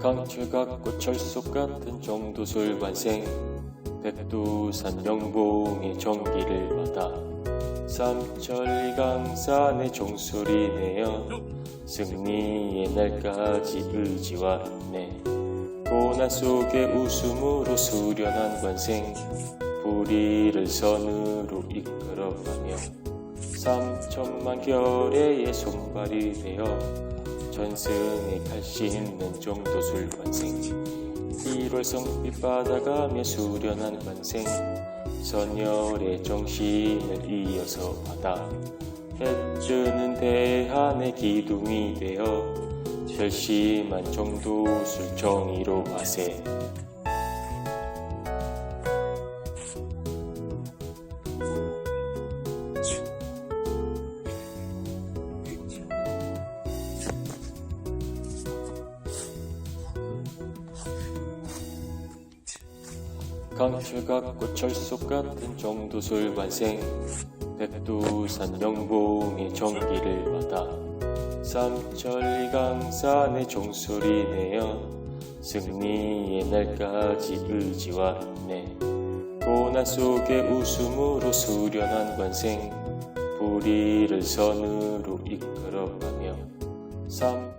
강철 같고 철속 같은 정도술 관생. 백두산 영봉의 정기를 받아 삼천리 강산의 종소리 내어 승리의 날까지 의지와 인내 고난 속의 웃음으로 수련한 관생. 불의를 선으로 이끌어가며 삼천만 결의의 손발이 되어 전승의 있는 정도술 관생. 1월 성빛 받아가며 수련한 관생. 선열의 정신을 이어서 받아 해주는 대한의 기둥이 되어 결심한 정도술 정의로 하세 강철같고 철속 같은 정도술 관생. 백두산 영봉의 정기를 받아 삼천리 강산의 종소리 내어 승리의 날까지 의지와 인내 고난 속의 웃음으로 수련한 관생. 불의를 선으로 이끌어가며 삼